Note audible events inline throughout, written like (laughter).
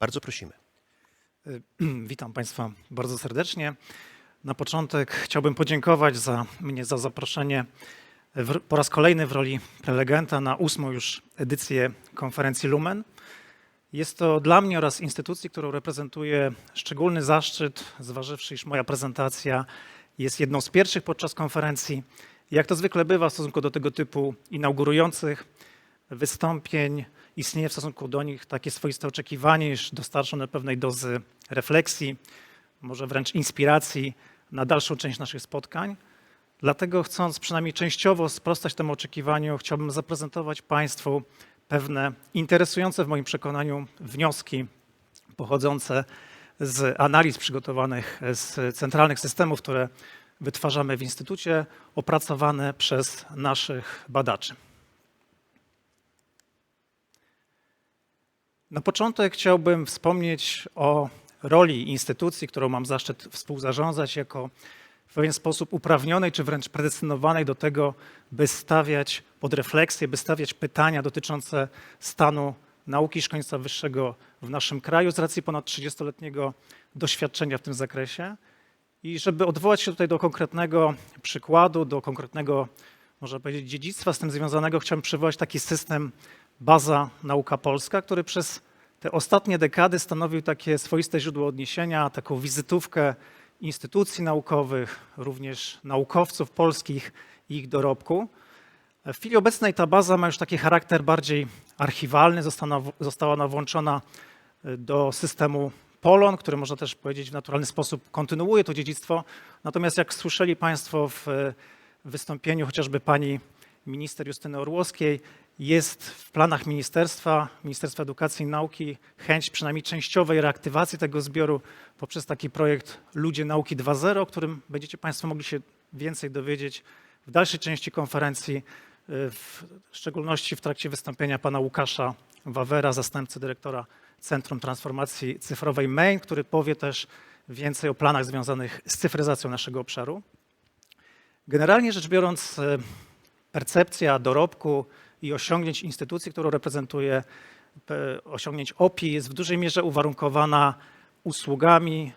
Bardzo prosimy. (clears throat) Witam Państwa bardzo serdecznie. Na początek chciałbym podziękować za mnie za zaproszenie w, po raz kolejny w roli prelegenta na ósmą już edycję konferencji Lumen. Jest to dla mnie oraz instytucji, którą reprezentuję, szczególny zaszczyt, zważywszy, iż moja prezentacja jest jedną z pierwszych podczas konferencji. Jak to zwykle bywa w stosunku do tego typu inaugurujących wystąpień, istnieje w stosunku do nich takie swoiste oczekiwanie, iż dostarczą one pewnej dozy refleksji, może wręcz inspiracji na dalszą część naszych spotkań. Dlatego chcąc przynajmniej częściowo sprostać temu oczekiwaniu, chciałbym zaprezentować Państwu pewne interesujące w moim przekonaniu wnioski pochodzące z analiz przygotowanych z centralnych systemów, które wytwarzamy w Instytucie, opracowane przez naszych badaczy. Na początek chciałbym wspomnieć o roli instytucji, którą mam zaszczyt współzarządzać jako w pewien sposób uprawnionej czy wręcz predestynowanej do tego, by stawiać pod refleksję, by stawiać pytania dotyczące stanu nauki szkolnictwa wyższego w naszym kraju z racji ponad 30-letniego doświadczenia w tym zakresie. I żeby odwołać się tutaj do konkretnego przykładu, do konkretnego, można powiedzieć, dziedzictwa z tym związanego, chciałem przywołać taki system Baza Nauka Polska, który przez te ostatnie dekady stanowił takie swoiste źródło odniesienia, taką wizytówkę instytucji naukowych, również naukowców polskich i ich dorobku. W chwili obecnej ta baza ma już taki charakter bardziej archiwalny, została, została ona włączona do systemu Polon, który można też powiedzieć w naturalny sposób kontynuuje to dziedzictwo. Natomiast jak słyszeli Państwo w wystąpieniu chociażby pani minister Justyny Orłowskiej, jest w planach ministerstwa, Ministerstwa Edukacji i Nauki chęć przynajmniej częściowej reaktywacji tego zbioru poprzez taki projekt Ludzie Nauki 2.0, o którym będziecie Państwo mogli się więcej dowiedzieć w dalszej części konferencji, w szczególności w trakcie wystąpienia pana Łukasza Wawera, zastępcy dyrektora Centrum Transformacji Cyfrowej Main, który powie też więcej o planach związanych z cyfryzacją naszego obszaru. Generalnie rzecz biorąc, percepcja dorobku i osiągnięć instytucji, którą reprezentuję, osiągnięć OPI jest w dużej mierze uwarunkowana usługami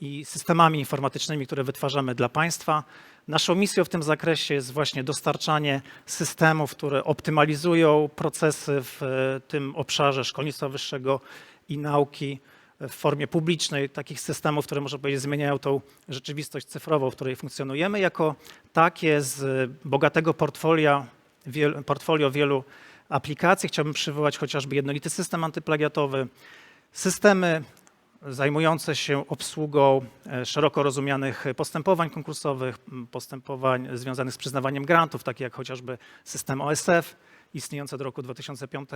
i systemami informatycznymi, które wytwarzamy dla państwa. Naszą misją w tym zakresie jest właśnie dostarczanie systemów, które optymalizują procesy w tym obszarze szkolnictwa wyższego i nauki w formie publicznej, takich systemów, które można powiedzieć zmieniają tą rzeczywistość cyfrową, w której funkcjonujemy, jako takie z bogatego portfolio, wiel, portfolio wielu aplikacji. Chciałbym przywołać chociażby jednolity system antyplagiatowy, systemy zajmujące się obsługą szeroko rozumianych postępowań konkursowych, postępowań związanych z przyznawaniem grantów, takie jak chociażby system OSF, istniejące od roku 2005,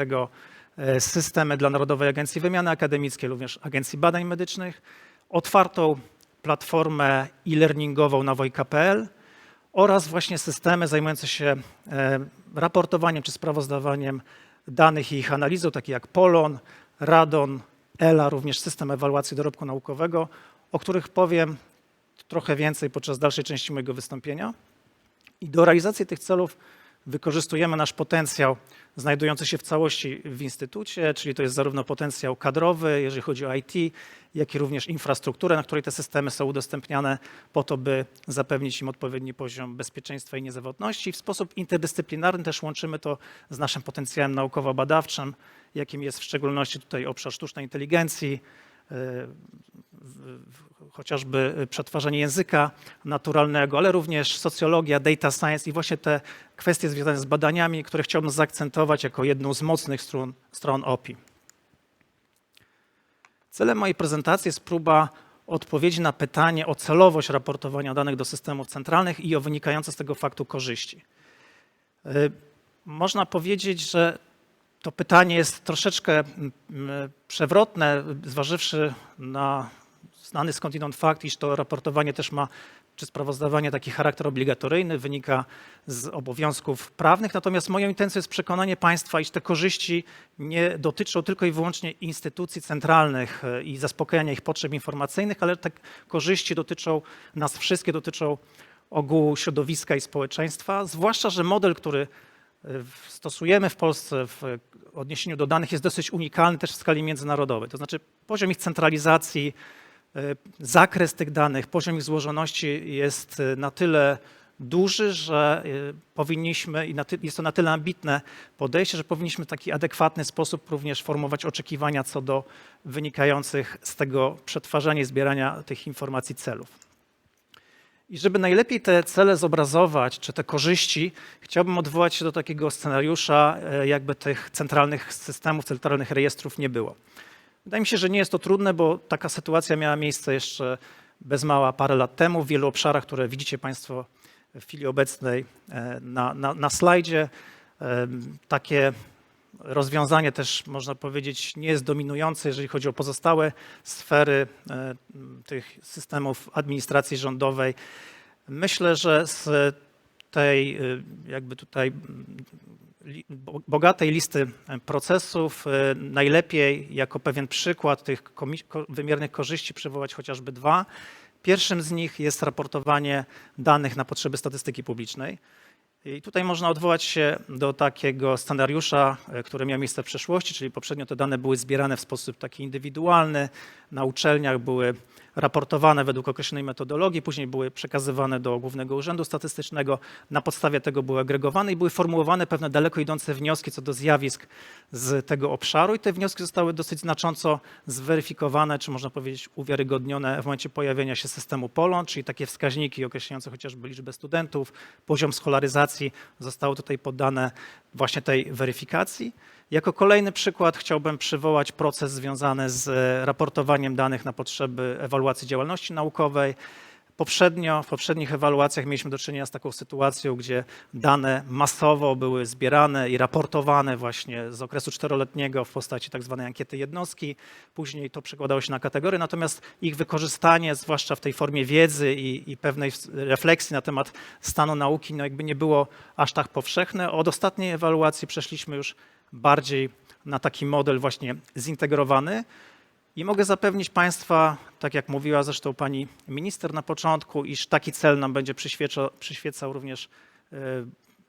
systemy dla Narodowej Agencji Wymiany Akademickiej, również Agencji Badań Medycznych, otwartą platformę e-learningową na wojka.pl oraz właśnie systemy zajmujące się raportowaniem czy sprawozdawaniem danych i ich analizą, takie jak Polon, Radon, ELA, również system ewaluacji dorobku naukowego, o których powiem trochę więcej podczas dalszej części mojego wystąpienia. I do realizacji tych celów wykorzystujemy nasz potencjał znajdujący się w całości w Instytucie, czyli to jest zarówno potencjał kadrowy, jeżeli chodzi o IT, jak i również infrastrukturę, na której te systemy są udostępniane po to, by zapewnić im odpowiedni poziom bezpieczeństwa i niezawodności. W sposób interdyscyplinarny też łączymy to z naszym potencjałem naukowo-badawczym, jakim jest w szczególności tutaj obszar sztucznej inteligencji, chociażby przetwarzanie języka naturalnego, ale również socjologia, data science i właśnie te kwestie związane z badaniami, które chciałbym zaakcentować jako jedną z mocnych stron, stron OPI. Celem mojej prezentacji jest próba odpowiedzi na pytanie o celowość raportowania danych do systemów centralnych i o wynikające z tego faktu korzyści. Można powiedzieć, że to pytanie jest troszeczkę przewrotne, zważywszy na znany skądinąd fakt, iż to raportowanie też ma, czy sprawozdawanie taki charakter obligatoryjny, wynika z obowiązków prawnych. Natomiast moją intencją jest przekonanie państwa, iż te korzyści nie dotyczą tylko i wyłącznie instytucji centralnych i zaspokajania ich potrzeb informacyjnych, ale te korzyści dotyczą nas wszystkich, dotyczą ogółu środowiska i społeczeństwa. Zwłaszcza, że model, który stosujemy w Polsce w odniesieniu do danych jest dosyć unikalny też w skali międzynarodowej. To znaczy poziom ich centralizacji, y, zakres tych danych, poziom ich złożoności jest y, na tyle duży, że y, powinniśmy, i jest to na tyle ambitne podejście, że powinniśmy w taki adekwatny sposób również formować oczekiwania co do wynikających z tego przetwarzania i zbierania tych informacji celów. I żeby najlepiej te cele zobrazować, czy te korzyści, chciałbym odwołać się do takiego scenariusza, e, jakby tych centralnych systemów, centralnych rejestrów nie było. Wydaje mi się, że nie jest to trudne, bo taka sytuacja miała miejsce jeszcze bez mała parę lat temu w wielu obszarach, które widzicie Państwo w chwili obecnej e, na, na, na slajdzie. Em, Takie rozwiązanie też, można powiedzieć, nie jest dominujące, jeżeli chodzi o pozostałe sfery e, tych systemów administracji rządowej. Myślę, że z tej y, jakby tutaj mm, bogatej listy e, procesów y, najlepiej jako pewien przykład tych wymiernych korzyści przywołać chociażby dwa. Pierwszym z nich jest raportowanie danych na potrzeby statystyki publicznej. I tutaj można odwołać się do takiego scenariusza, e, który miał miejsce w przeszłości, czyli poprzednio te dane były zbierane w sposób taki indywidualny, na uczelniach były raportowane według określonej metodologii, później były przekazywane do Głównego Urzędu Statystycznego, na podstawie tego były agregowane i były formułowane pewne daleko idące wnioski co do zjawisk z tego obszaru. I te wnioski zostały dosyć znacząco zweryfikowane, czy można powiedzieć uwiarygodnione w momencie pojawienia się systemu POLON, czyli takie wskaźniki określające chociażby liczbę studentów, poziom scholaryzacji zostały tutaj poddane właśnie tej weryfikacji. Jako kolejny przykład chciałbym przywołać proces związany z e, raportowaniem danych na potrzeby ewaluacji działalności naukowej. Poprzednio, w poprzednich ewaluacjach mieliśmy do czynienia z taką sytuacją, gdzie dane masowo były zbierane i raportowane właśnie z okresu czteroletniego w postaci tak zwanej ankiety jednostki. Później to przekładało się na kategorie, natomiast ich wykorzystanie, zwłaszcza w tej formie wiedzy i, i pewnej refleksji na temat stanu nauki, no jakby nie było aż tak powszechne. Od ostatniej ewaluacji przeszliśmy już bardziej na taki model właśnie zintegrowany. I mogę zapewnić Państwa, tak jak mówiła zresztą pani minister na początku, iż taki cel nam będzie przyświeca, przyświecał również e,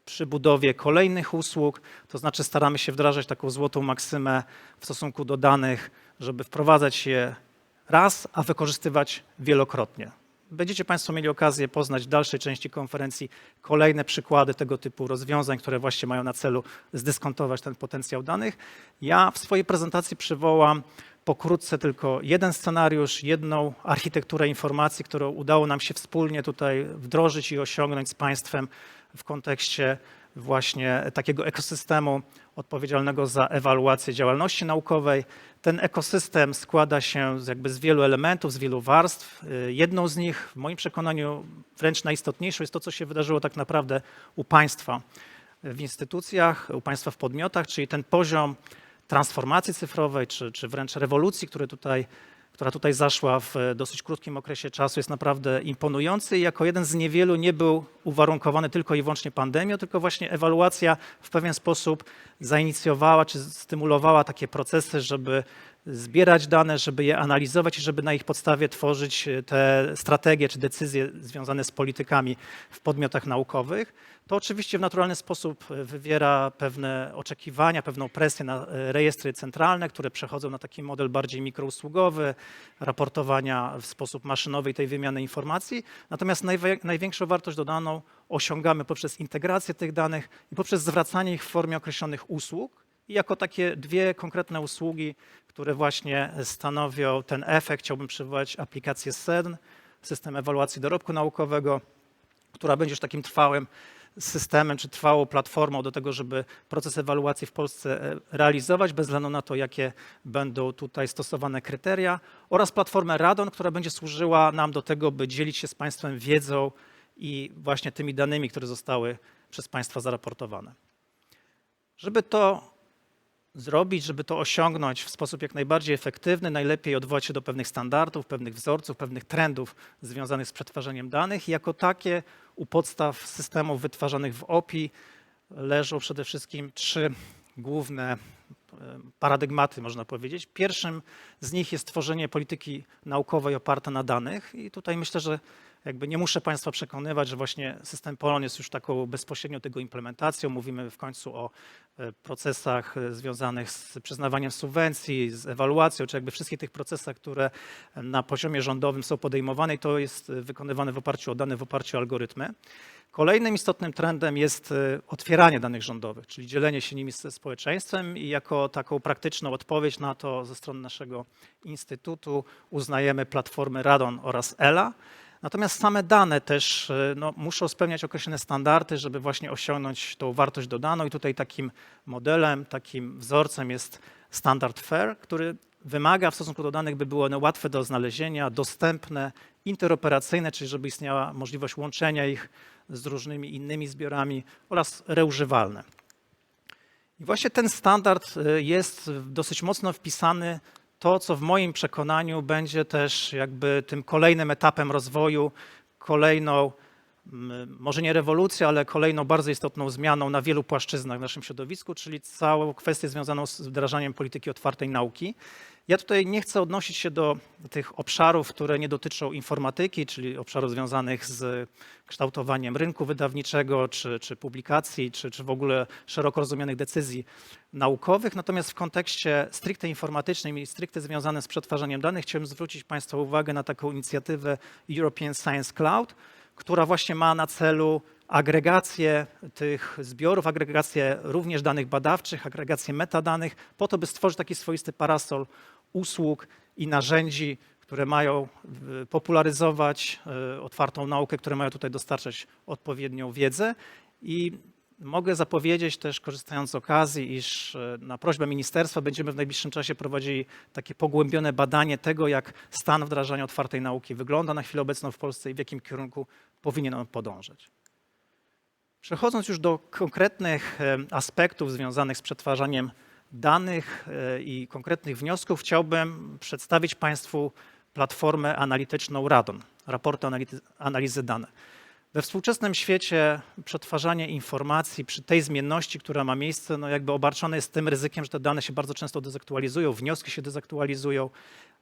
przy budowie kolejnych usług. To znaczy staramy się wdrażać taką złotą maksymę w stosunku do danych, żeby wprowadzać je raz, a wykorzystywać wielokrotnie. Będziecie Państwo mieli okazję poznać w dalszej części konferencji kolejne przykłady tego typu rozwiązań, które właśnie mają na celu zdyskontować ten potencjał danych. Ja w swojej prezentacji przywołam pokrótce tylko jeden scenariusz, jedną architekturę informacji, którą udało nam się wspólnie tutaj wdrożyć i osiągnąć z państwem w kontekście właśnie takiego ekosystemu odpowiedzialnego za ewaluację działalności naukowej. Ten ekosystem składa się z, jakby z wielu elementów, z wielu warstw. Y, Jedną z nich, w moim przekonaniu, wręcz najistotniejszą jest to, co się wydarzyło tak naprawdę u państwa w instytucjach, u państwa w podmiotach, czyli ten poziom transformacji cyfrowej, czy, czy wręcz rewolucji, który tutaj, która tutaj zaszła w dosyć krótkim okresie czasu, jest naprawdę imponujący i jako jeden z niewielu nie był uwarunkowany tylko i wyłącznie pandemią, tylko właśnie ewaluacja w pewien sposób zainicjowała czy stymulowała takie procesy, żeby zbierać dane, żeby je analizować i żeby na ich podstawie tworzyć te strategie czy decyzje związane z politykami w podmiotach naukowych. To oczywiście w naturalny sposób wywiera pewne oczekiwania, pewną presję na e, rejestry centralne, które przechodzą na taki model bardziej mikrousługowy, raportowania w sposób maszynowy i tej wymiany informacji. Natomiast największą wartość dodaną osiągamy poprzez integrację tych danych i poprzez zwracanie ich w formie określonych usług. I jako takie dwie konkretne usługi, które właśnie stanowią ten efekt, chciałbym przywołać aplikację SEDN, system ewaluacji dorobku naukowego, która będzie już takim trwałym systemem czy trwałą platformą do tego, żeby proces ewaluacji w Polsce e, realizować, bez względu na to, jakie będą tutaj stosowane kryteria, oraz platformę Radon, która będzie służyła nam do tego, by dzielić się z Państwem wiedzą i właśnie tymi danymi, które zostały przez Państwa zaraportowane. Żeby to zrobić, żeby to osiągnąć w sposób jak najbardziej efektywny, najlepiej odwołać się do pewnych standardów, pewnych wzorców, pewnych trendów związanych z przetwarzaniem danych. I jako takie u podstaw systemów wytwarzanych w OPI leżą przede wszystkim trzy główne paradygmaty, można powiedzieć. Pierwszym z nich jest tworzenie polityki naukowej oparte na danych i tutaj myślę, że jakby nie muszę Państwa przekonywać, że właśnie system Polon jest już taką bezpośrednio tego implementacją. Mówimy w końcu o e, procesach e, związanych z przyznawaniem subwencji, z ewaluacją, czy jakby wszystkich tych procesach, które na poziomie rządowym są podejmowane i to jest e, wykonywane w oparciu o dane, w oparciu o algorytmy. Kolejnym istotnym trendem jest e, otwieranie danych rządowych, czyli dzielenie się nimi ze społeczeństwem i jako taką praktyczną odpowiedź na to ze strony naszego instytutu uznajemy platformy Radon oraz ELA. Natomiast same dane też e, no, muszą spełniać określone standardy, żeby właśnie osiągnąć tą wartość dodaną i tutaj takim modelem, takim wzorcem jest standard FAIR, który wymaga w stosunku do danych, by były one łatwe do znalezienia, dostępne, interoperacyjne, czyli żeby istniała możliwość łączenia ich z różnymi innymi zbiorami oraz reużywalne. I właśnie ten standard y, jest dosyć mocno wpisany to, co w moim przekonaniu będzie też jakby tym kolejnym etapem rozwoju, kolejną, może nie rewolucją, ale kolejną bardzo istotną zmianą na wielu płaszczyznach w naszym środowisku, czyli całą kwestię związaną z wdrażaniem polityki otwartej nauki. Ja tutaj nie chcę odnosić się do tych obszarów, które nie dotyczą informatyki, czyli obszarów związanych z kształtowaniem rynku wydawniczego, czy, czy publikacji, czy, czy w ogóle szeroko rozumianych decyzji naukowych. Natomiast w kontekście stricte informatycznym i stricte związanym z przetwarzaniem danych chciałbym zwrócić Państwa uwagę na taką inicjatywę European Science Cloud, która właśnie ma na celu agregację tych zbiorów, agregację również danych badawczych, agregację metadanych, po to, by stworzyć taki swoisty parasol usług i narzędzi, które mają y, popularyzować y, otwartą naukę, które mają tutaj dostarczać odpowiednią wiedzę. I mogę zapowiedzieć też, korzystając z okazji, iż y, na prośbę ministerstwa będziemy w najbliższym czasie prowadzili takie pogłębione badanie tego, jak stan wdrażania otwartej nauki wygląda na chwilę obecną w Polsce i w jakim kierunku powinien on podążać. Przechodząc już do konkretnych aspektów związanych z przetwarzaniem danych e, i konkretnych wniosków, chciałbym przedstawić Państwu platformę analityczną Radon, raporty analizy danych. We współczesnym świecie przetwarzanie informacji przy tej zmienności, która ma miejsce, no jakby obarczone jest tym ryzykiem, że te dane się bardzo często dezaktualizują, wnioski się dezaktualizują.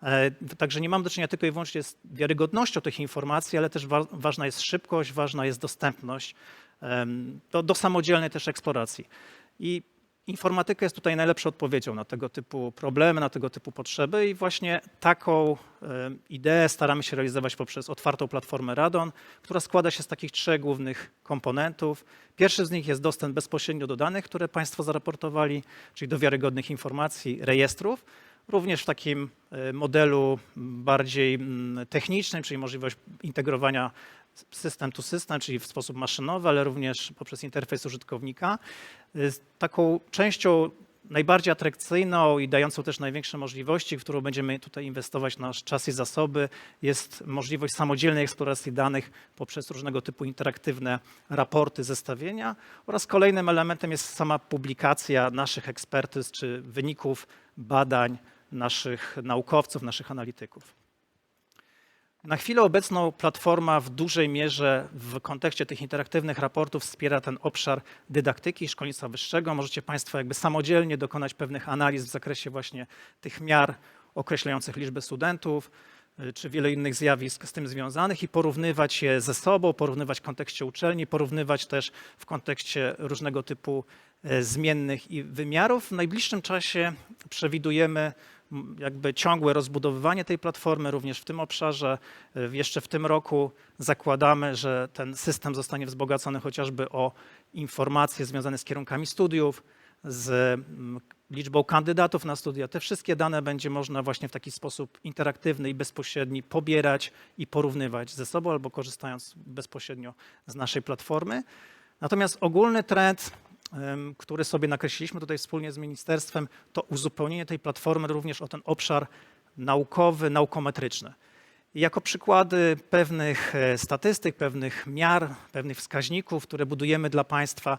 E, także nie mam do czynienia tylko i wyłącznie z wiarygodnością tych informacji, ale też wa ważna jest szybkość, ważna jest dostępność do, do samodzielnej też eksploracji. I informatyka jest tutaj najlepszą odpowiedzią na tego typu problemy, na tego typu potrzeby i właśnie taką ideę staramy się realizować poprzez otwartą platformę Radon, która składa się z takich trzech głównych komponentów. Pierwszy z nich jest dostęp bezpośrednio do danych, które Państwo zaraportowali, czyli do wiarygodnych informacji, rejestrów. Również w takim e, modelu bardziej mm, technicznym, czyli możliwość integrowania system to system, czyli w sposób maszynowy, ale również poprzez interfejs użytkownika. Taką częścią najbardziej atrakcyjną i dającą też największe możliwości, w którą będziemy tutaj inwestować nasz czas i zasoby, jest możliwość samodzielnej eksploracji danych poprzez różnego typu interaktywne raporty, zestawienia oraz kolejnym elementem jest sama publikacja naszych ekspertyz czy wyników badań naszych naukowców, naszych analityków. Na chwilę obecną platforma w dużej mierze w kontekście tych interaktywnych raportów wspiera ten obszar dydaktyki szkolnictwa wyższego. Możecie Państwo jakby samodzielnie dokonać pewnych analiz w zakresie właśnie tych miar określających liczbę studentów, y, czy wiele innych zjawisk z tym związanych i porównywać je ze sobą, porównywać w kontekście uczelni, porównywać też w kontekście różnego typu y, zmiennych i wymiarów. W najbliższym czasie przewidujemy jakby ciągłe rozbudowywanie tej platformy również w tym obszarze. E, jeszcze w tym roku zakładamy, że ten system zostanie wzbogacony chociażby o informacje związane z kierunkami studiów, z liczbą kandydatów na studia. Te wszystkie dane będzie można właśnie w taki sposób interaktywny i bezpośredni pobierać i porównywać ze sobą albo korzystając bezpośrednio z naszej platformy. Natomiast ogólny trend który sobie nakreśliliśmy tutaj wspólnie z ministerstwem, to uzupełnienie tej platformy również o ten obszar naukowy, naukometryczny. Jako przykłady pewnych e, statystyk, pewnych miar, pewnych wskaźników, które budujemy dla Państwa,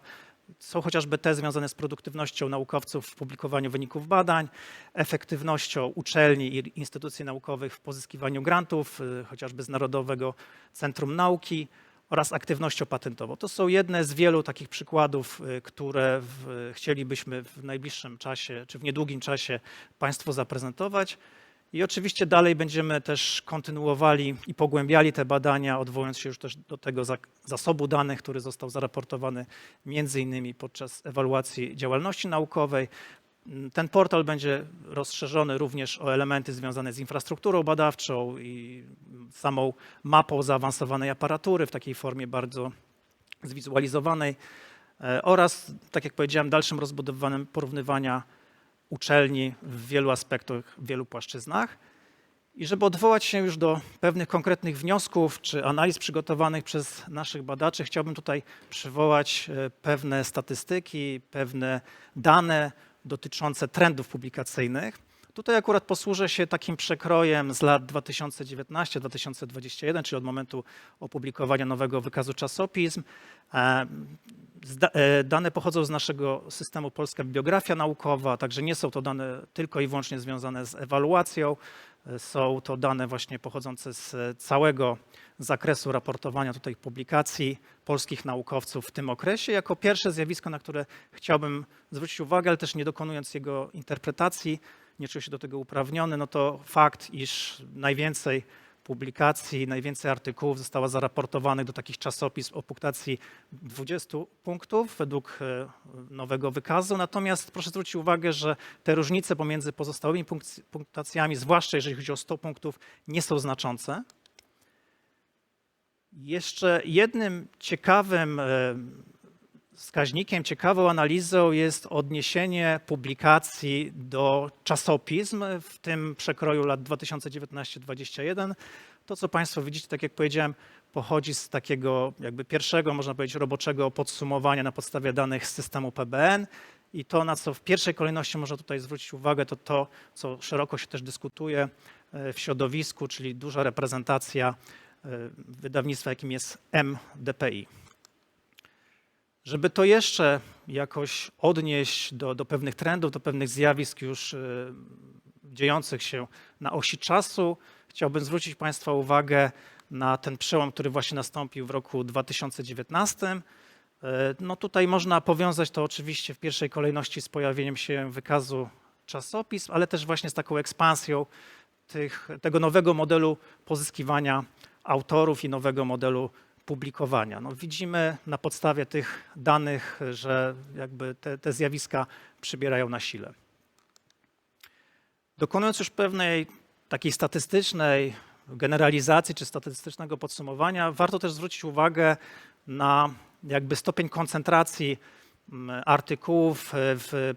są chociażby te związane z produktywnością naukowców w publikowaniu wyników badań, efektywnością uczelni i instytucji naukowych w pozyskiwaniu grantów, e, chociażby z Narodowego Centrum Nauki, oraz aktywnością patentową. To są jedne z wielu takich przykładów, y, które w, chcielibyśmy w najbliższym czasie, czy w niedługim czasie Państwu zaprezentować. I oczywiście dalej będziemy też kontynuowali i pogłębiali te badania, odwołując się już też do tego za- zasobu danych, który został zaraportowany między innymi podczas ewaluacji działalności naukowej. Ten portal będzie rozszerzony również o elementy związane z infrastrukturą badawczą i samą mapą zaawansowanej aparatury w takiej formie bardzo zwizualizowanej e, oraz, tak jak powiedziałem, dalszym rozbudowaniem porównywania uczelni w wielu aspektach, w wielu płaszczyznach. I żeby odwołać się już do pewnych konkretnych wniosków czy analiz przygotowanych przez naszych badaczy, chciałbym tutaj przywołać e, pewne statystyki, pewne dane dotyczące trendów publikacyjnych. Tutaj akurat posłużę się takim przekrojem z lat 2019-2021, czyli od momentu opublikowania nowego wykazu czasopism. E, e, Dane pochodzą z naszego systemu Polska Bibliografia Naukowa, także nie są to dane tylko i wyłącznie związane z ewaluacją. E, Są to dane właśnie pochodzące z całego zakresu raportowania tutaj publikacji polskich naukowców w tym okresie. Jako pierwsze zjawisko, na które chciałbym zwrócić uwagę, ale też nie dokonując jego interpretacji, nie czuję się do tego uprawniony, no to fakt, iż najwięcej publikacji, najwięcej artykułów zostało zaraportowanych do takich czasopism o punktacji 20 punktów według e, nowego wykazu. Natomiast proszę zwrócić uwagę, że te różnice pomiędzy pozostałymi punktacjami, zwłaszcza jeżeli chodzi o 100 punktów, nie są znaczące. Jeszcze jednym ciekawym e, wskaźnikiem, ciekawą analizą jest odniesienie publikacji do czasopism w tym przekroju lat 2019-2021. To, co Państwo widzicie, tak jak powiedziałem, pochodzi z takiego jakby pierwszego, można powiedzieć, roboczego podsumowania na podstawie danych z systemu PBN. I to, na co w pierwszej kolejności można tutaj zwrócić uwagę, to to, co szeroko się też dyskutuje e, w środowisku, czyli duża reprezentacja wydawnictwa, jakim jest MDPI. Żeby to jeszcze jakoś odnieść do, do pewnych trendów, do pewnych zjawisk już y, dziejących się na osi czasu, chciałbym zwrócić Państwa uwagę na ten przełom, który właśnie nastąpił w roku 2019. Y, No tutaj można powiązać to oczywiście w pierwszej kolejności z pojawieniem się wykazu czasopism, ale też właśnie z taką ekspansją tych, tego nowego modelu pozyskiwania autorów i nowego modelu publikowania. No widzimy na podstawie tych danych, że jakby te, te zjawiska przybierają na sile. Dokonując już pewnej takiej statystycznej generalizacji czy statystycznego podsumowania, warto też zwrócić uwagę na jakby stopień koncentracji mm, artykułów w,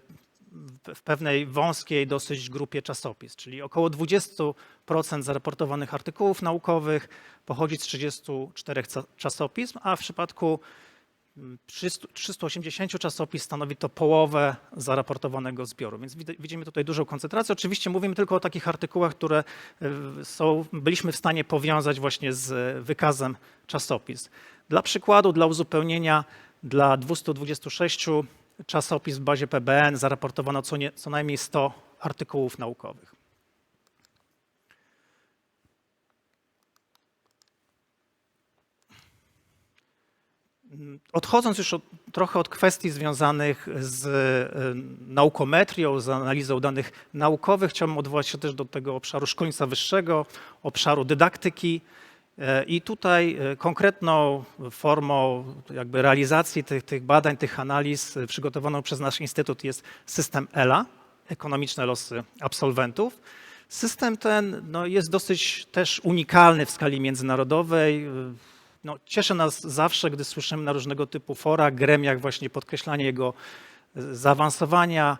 w pewnej wąskiej dosyć grupie czasopism, czyli około 20% zaraportowanych artykułów naukowych pochodzi z 34 ca- czasopism, a w przypadku mm, 300 380 czasopism stanowi to połowę zaraportowanego zbioru. Więc wid- widzimy tutaj dużą koncentrację. Oczywiście mówimy tylko o takich artykułach, które y, są, byliśmy w stanie powiązać właśnie z wykazem czasopism. Dla przykładu, dla uzupełnienia, dla 226 czasopism w bazie PBN zaraportowano co, nie, co najmniej 100 artykułów naukowych. Odchodząc już od, trochę od kwestii związanych z y, naukometrią, z analizą danych naukowych, chciałbym odwołać się też do tego obszaru szkolnictwa wyższego, obszaru dydaktyki. E, I tutaj e, konkretną formą jakby realizacji tych, tych badań, tych analiz e, przygotowaną przez nasz instytut jest system ELA, ekonomiczne losy absolwentów. System ten no, jest dosyć też unikalny w skali międzynarodowej. No, cieszy nas zawsze, gdy słyszymy na różnego typu forach, gremiach właśnie podkreślanie jego zaawansowania,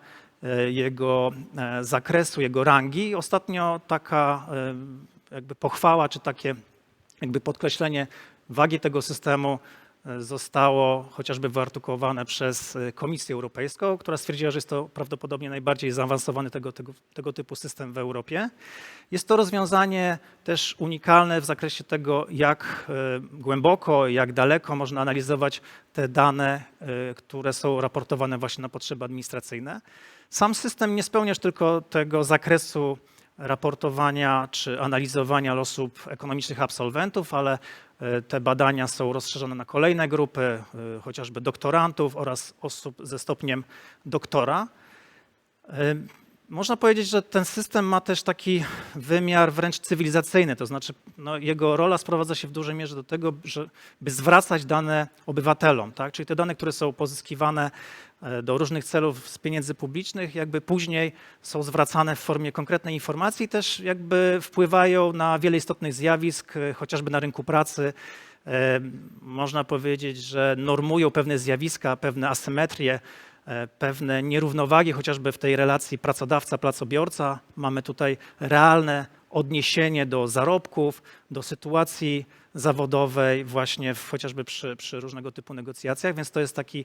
jego zakresu, jego rangi. Ostatnio taka jakby pochwała czy takie jakby podkreślenie wagi tego systemu zostało chociażby wyartykułowane przez e, Komisję Europejską, która stwierdziła, że jest to prawdopodobnie najbardziej zaawansowany tego, tego, tego typu system w Europie. Jest to rozwiązanie też unikalne w zakresie tego, jak e, głęboko, jak daleko można analizować te dane, e, które są raportowane właśnie na potrzeby administracyjne. Sam system nie spełnia już tylko tego zakresu raportowania czy analizowania losów ekonomicznych absolwentów, ale te badania są rozszerzone na kolejne grupy, e, chociażby doktorantów oraz osób ze stopniem doktora. Można powiedzieć, że ten system ma też taki wymiar wręcz cywilizacyjny, to znaczy no, jego rola sprowadza się w dużej mierze do tego, żeby zwracać dane obywatelom, tak? czyli te dane, które są pozyskiwane e, do różnych celów z pieniędzy publicznych, jakby później są zwracane w formie konkretnej informacji i też jakby wpływają na wiele istotnych zjawisk, e, chociażby na rynku pracy. E, Można powiedzieć, że normują pewne zjawiska, pewne asymetrie, pewne nierównowagi, chociażby w tej relacji pracodawca-pracobiorca. Mamy tutaj realne odniesienie do zarobków, do sytuacji zawodowej, właśnie w, chociażby przy, przy różnego typu negocjacjach, więc to jest taki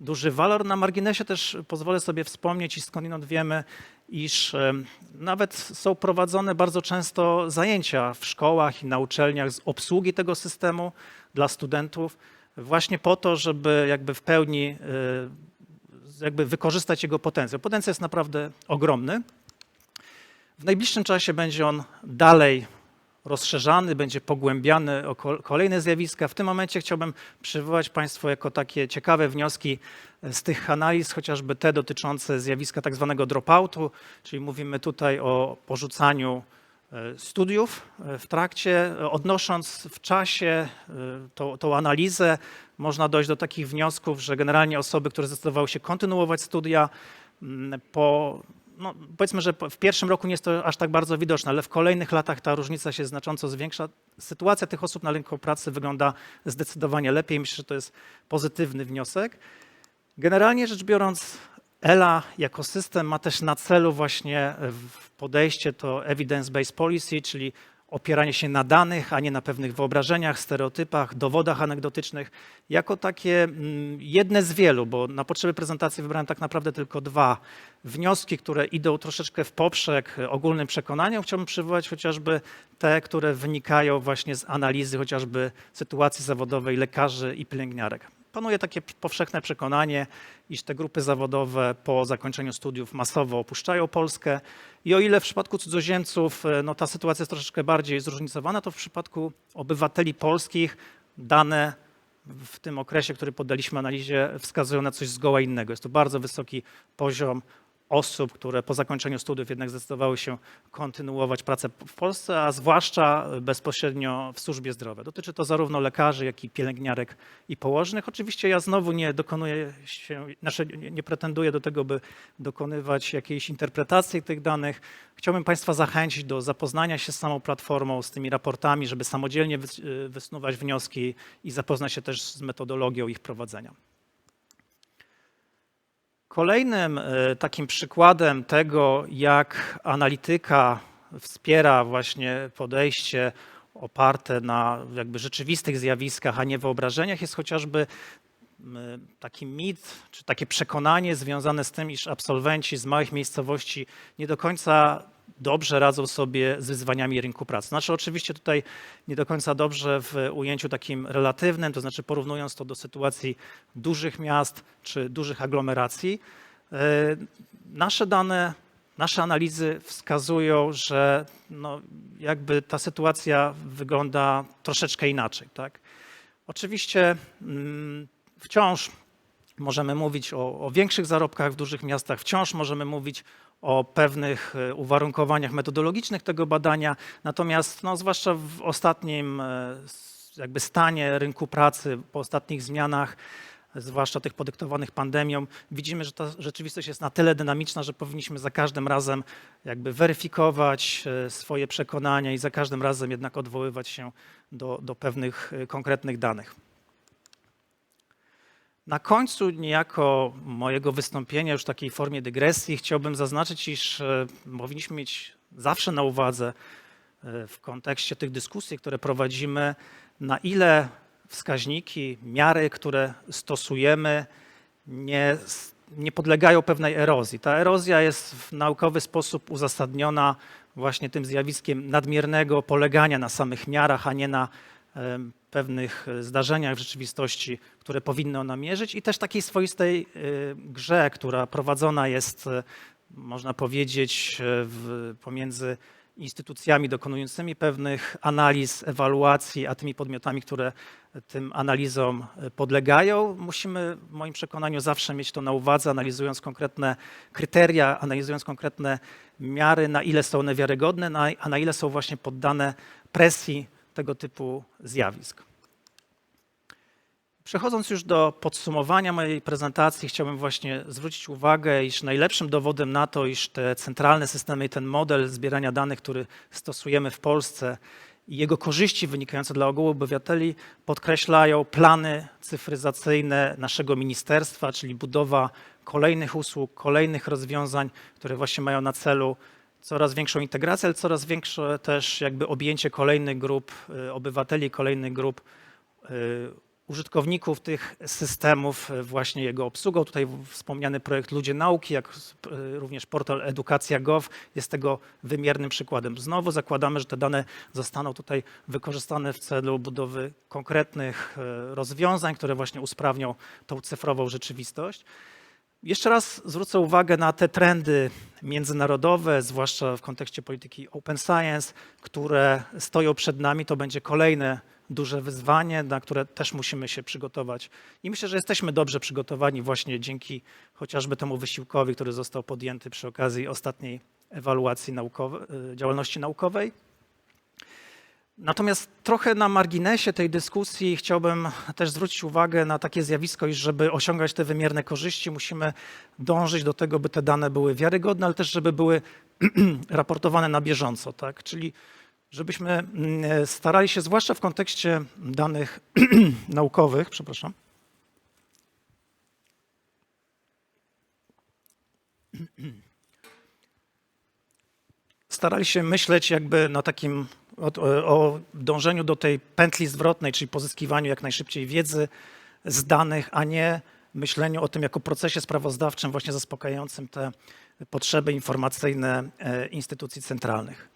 duży walor. Na marginesie też pozwolę sobie wspomnieć i skądinąd wiemy, iż e, nawet są prowadzone bardzo często zajęcia w szkołach i na uczelniach z obsługi tego systemu dla studentów, właśnie po to, żeby jakby w pełni e, jakby wykorzystać jego potencjał. Potencjał jest naprawdę ogromny. W najbliższym czasie będzie on dalej rozszerzany, będzie pogłębiany o ko- kolejne zjawiska. W tym momencie chciałbym przywołać Państwu jako takie ciekawe wnioski z tych analiz, chociażby te dotyczące zjawiska tak zwanego dropoutu, czyli mówimy tutaj o porzucaniu e, studiów e, w trakcie, E, odnosząc w czasie tą, tą analizę, można dojść do takich wniosków, że generalnie osoby, które zdecydowały się kontynuować studia, mm, po, no powiedzmy, że w pierwszym roku nie jest to aż tak bardzo widoczne, ale w kolejnych latach ta różnica się znacząco zwiększa. Sytuacja tych osób na rynku pracy wygląda zdecydowanie lepiej. Myślę, że to jest pozytywny wniosek. Generalnie rzecz biorąc, ELA jako system ma też na celu właśnie podejście to evidence-based policy, czyli opieranie się na danych, a nie na pewnych wyobrażeniach, stereotypach, dowodach anegdotycznych, jako takie mm, jedne z wielu, bo na potrzeby prezentacji wybrałem tak naprawdę tylko dwa wnioski, które idą troszeczkę w poprzek ogólnym przekonaniom. Chciałbym przywołać chociażby te, które wynikają właśnie z analizy chociażby sytuacji zawodowej lekarzy i pielęgniarek. Panuje takie powszechne przekonanie, iż te grupy zawodowe po zakończeniu studiów masowo opuszczają Polskę i o ile w przypadku cudzoziemców e, no, ta sytuacja jest troszeczkę bardziej zróżnicowana, to w przypadku obywateli polskich dane w tym okresie, który poddaliśmy analizie, wskazują na coś zgoła innego. Jest to bardzo wysoki poziom osób, które po zakończeniu studiów jednak zdecydowały się kontynuować pracę w Polsce, a zwłaszcza bezpośrednio w służbie zdrowia. Dotyczy to zarówno lekarzy, jak i pielęgniarek i położnych. Oczywiście ja znowu nie dokonuję się, znaczy nie pretenduję do tego, by dokonywać jakiejś interpretacji tych danych. Chciałbym Państwa zachęcić do zapoznania się z samą platformą, z tymi raportami, żeby samodzielnie wys- wysnuwać wnioski i zapoznać się też z metodologią ich prowadzenia. Kolejnym e, takim przykładem tego, jak analityka wspiera właśnie podejście oparte na jakby rzeczywistych zjawiskach, a nie wyobrażeniach, jest chociażby taki mit, czy takie przekonanie związane z tym, iż absolwenci z małych miejscowości nie do końca dobrze radzą sobie z wyzwaniami rynku pracy. Znaczy oczywiście tutaj nie do końca dobrze w ujęciu takim relatywnym, to znaczy porównując to do sytuacji dużych miast czy dużych aglomeracji. E, Nasze dane, nasze analizy wskazują, że no jakby ta sytuacja wygląda troszeczkę inaczej. Tak? Oczywiście mm, wciąż możemy mówić o, o większych zarobkach w dużych miastach, wciąż możemy mówić o pewnych e, uwarunkowaniach metodologicznych tego badania, natomiast no, zwłaszcza w ostatnim e, jakby stanie rynku pracy, po ostatnich zmianach, zwłaszcza tych podyktowanych pandemią, widzimy, że ta rzeczywistość jest na tyle dynamiczna, że powinniśmy za każdym razem jakby weryfikować e, swoje przekonania i za każdym razem jednak odwoływać się do, do pewnych konkretnych danych. Na końcu niejako mojego wystąpienia, już w takiej formie dygresji, chciałbym zaznaczyć, iż e, powinniśmy mieć zawsze na uwadze e, w kontekście tych dyskusji, które prowadzimy, na ile wskaźniki, miary, które stosujemy, nie, nie podlegają pewnej erozji. Ta erozja jest w naukowy sposób uzasadniona właśnie tym zjawiskiem nadmiernego polegania na samych miarach, a nie na pewnych e, zdarzeniach w rzeczywistości, które powinny ona mierzyć i też takiej swoistej e, grze, która prowadzona jest, e, można powiedzieć, w, pomiędzy instytucjami dokonującymi pewnych analiz, ewaluacji, a tymi podmiotami, które tym analizom podlegają. Musimy w moim przekonaniu zawsze mieć to na uwadze, analizując konkretne kryteria, analizując konkretne miary, na ile są one wiarygodne, a na ile są właśnie poddane presji tego typu zjawisk. Przechodząc już do podsumowania mojej prezentacji, chciałbym właśnie zwrócić uwagę, iż najlepszym dowodem na to, iż te centralne systemy i ten model zbierania danych, który stosujemy w Polsce i jego korzyści wynikające dla ogółu obywateli podkreślają plany cyfryzacyjne naszego ministerstwa, czyli budowa kolejnych usług, kolejnych rozwiązań, które właśnie mają na celu coraz większą integrację, ale coraz większe też jakby objęcie kolejnych grup y, obywateli, kolejnych grup y, użytkowników tych systemów, y, właśnie jego obsługą. Tutaj wspomniany projekt Ludzie Nauki, jak również portal Edukacja.gov jest tego wymiernym przykładem. Znowu zakładamy, że te dane zostaną tutaj wykorzystane w celu budowy konkretnych rozwiązań, które właśnie usprawnią tą cyfrową rzeczywistość. Jeszcze raz zwrócę uwagę na te trendy międzynarodowe, zwłaszcza w kontekście polityki open science, które stoją przed nami. To będzie kolejne duże wyzwanie, na które też musimy się przygotować. I myślę, że jesteśmy dobrze przygotowani właśnie dzięki chociażby temu wysiłkowi, który został podjęty przy okazji ostatniej ewaluacji naukowe, y, działalności naukowej. Natomiast trochę na marginesie tej dyskusji chciałbym też zwrócić uwagę na takie zjawisko, iż żeby osiągać te wymierne korzyści, musimy dążyć do tego, by te dane były wiarygodne, ale też żeby były (clears throat) raportowane na bieżąco, tak? Czyli żebyśmy mm, starali się, zwłaszcza w kontekście danych (clears throat) naukowych, przepraszam, (clears throat) starali się myśleć jakby na takim o, o dążeniu do tej pętli zwrotnej, czyli pozyskiwaniu jak najszybciej wiedzy z danych, a nie myśleniu o tym jako procesie sprawozdawczym właśnie zaspokajającym te potrzeby informacyjne e, instytucji centralnych.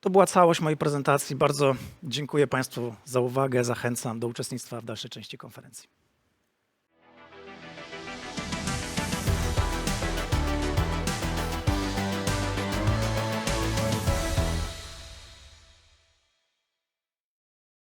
To była całość mojej prezentacji. Bardzo dziękuję Państwu za uwagę. Zachęcam do uczestnictwa w dalszej części konferencji.